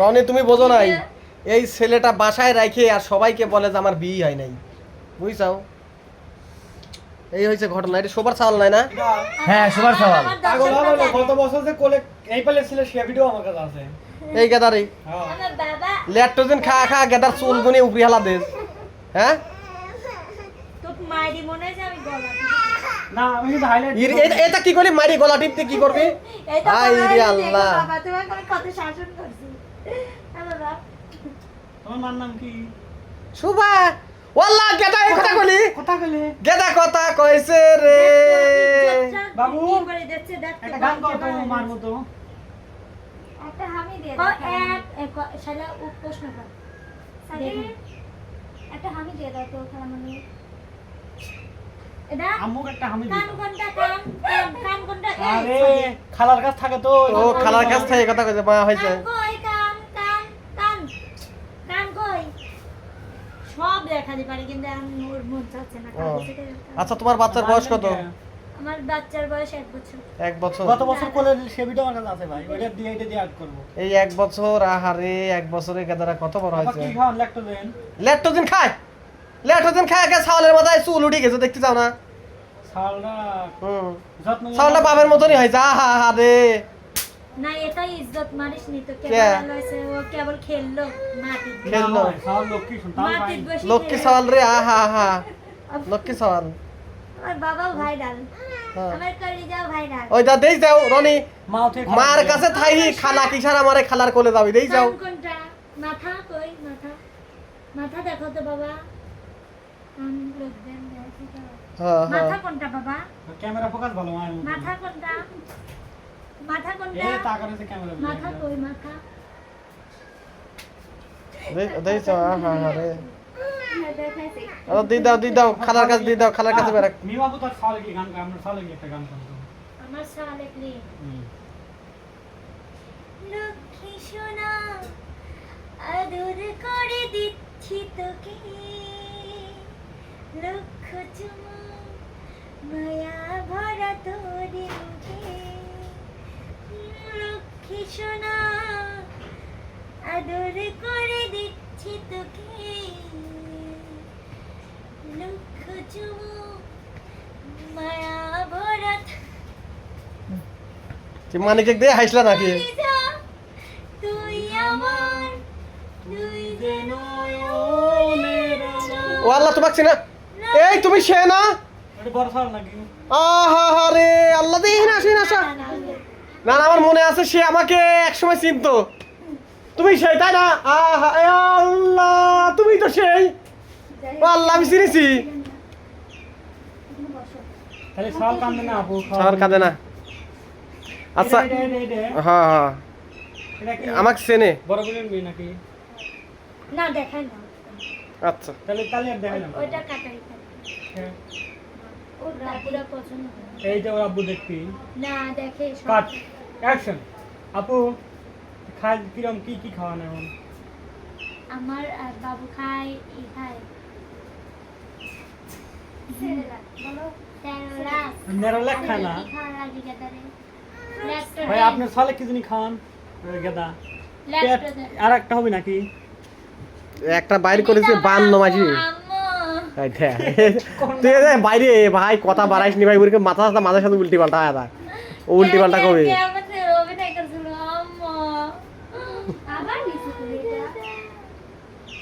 রনি তুমি বোঝো নাই এই ছেলেটা বাসায় রাখে আর সবাইকে বলে যে আমার বিয়ে হয় নাই। বুঝছাও? এই হয়েছে ঘটনা এটা সবার চাল নাই না? হ্যাঁ সুপার সওয়াল। গত বছর যে কোলে এই পালে ছিল সে ভিডিও আমার কাছে আছে। এই গেদারি। হ্যাঁ। আমার বাবা ল্যাট্টোজেন খা খা গেদার চুল গুনে উপরি হালা দে। হ্যাঁ? এটা কি করলি? মারি গলা টিপতে কি করবি? আল্লাহ। দেখো বাবা তোমাকে আমি কত শাসন করছি হ্যাঁ বাবা তোমার মার নাম কি? সুবা ওয়াল্লাহ গেদা কথা কইলি কথা কইলে গেদা কথা কইছে রে। বাবু, কি করে দিচ্ছে দেখ তো একটা গান কর তো মার মতো। একটা হামি দিয়ে দাও এক এক শালা প্রশ্ন কর। একটা হামি দিয়ে দাও তো ওখানে মানে। এটা? আম্মুক একটা হামি কান দিত কোনটা কান কান কান কোনটা? এই, আরে sorry। খালার কাছ থাকে তো খালার কাছ থেকে কথা কইছে মা হইছে। দেখাতে পারি কিন্তু ওর মন চাচ্ছে না কান ও। সেটাই দরকার। আচ্ছা তোমার বাচ্চার বয়স কত? আমার বাচ্চার বয়স এক বছর। এক বছর। গত বছর কোলে সে ভিডিও আমার কাছে আছে ভাই ওইটা দিয়ে এটা দিয়ে অ্যাড করব। এই এক বছর আহারে এক বছরে গেদারা কত বড় হয়েছে? কি খাওয়ান? ল্যাকটোজেন? ল্যাট্টোজেন খায়! খায় ছাওয়ালের মাথায় চুল উঠে গেছে দেখতে চাও না? হুম। বাবার মতনই হয় যা হা হা রে না এটা ইজ্জত মারিস নি তো কেবল হইছে ও কেবল খেললো মাটি। লক্ষ্মী রে হা লক্ষ্মী ভাইরাল। হ্যাঁ। ওই দেই যাও রনি। মার কাছে থাই খালা কিসারা মারে খালার কোলে যাবি দেই যাও। কোনটা? মাথা কই মাথা? মাথা দেখো তো বাবা। হ্যাঁ হ্যাঁ। মাথা কোনটা বাবা? ক্যামেরা ফোকাস ভালো মায়ের মতো মাথা কোনটা? এ ক্যামেরা কই রে হ্যাঁ, আরে দি দাও দি দাও খালার কাছে দি দাও খালার কাছে বেরাক মি বাবু তার শালে কি গান আমরা শালে কি একটা গান করতো আমার শালেকলি লক্ষ্মী সোনা আদর করে দিচ্ছি তোকে। লক্ষ চুমু মায়া আদর করে দিচ্ছি তোকে। লক্ষ চুমু মায়া ভরা তুই মানিকে দিয়ে হাসলা নাকি? তুই আমার দুই যেন ও আল্লাহ তোমাকে চিনা? এই তুমি সে না আহা হা রে আল্লাহ দেই না আসি। না না আমার মনে আছে সে আমাকে একসময় চিনতো। তুমি সেই তাই না? আহা আল্লাহ তুমি তো সেই। আল্লাহ আমি চিনেছি। না আপু সার কাঁদে না। আচ্ছা। হ্যাঁ হ্যাঁ আমাকে চেনে। বড় বোনের মেয়ে নাকি? না দেখাই না। আচ্ছা। তাহলে তাহলে আর দেখালাম ওইটা কাটাই। হ্যাঁ। ওর পুরা পছন্দ এই যে ওর আব্বু দেখবি। না দেখে কাট। অ্যাকশন। আপু খায় কিরম কি কি খাওয়ান এখন? আমার বাবু খায় ই খায়। ভাই আপনার সালে কি জানি খাওয়ান? গেদা। আর একটা হবে নাকি? একটা বাইর করেছে বান্ন মাঝি। আম্মু। তুই বাইরে ভাই কথা বাড়াইস নি ভাই ওরকে মাথা সাথে মাথার সাথে উল্টি পাল্টা উল্টি পাল্টা কবে।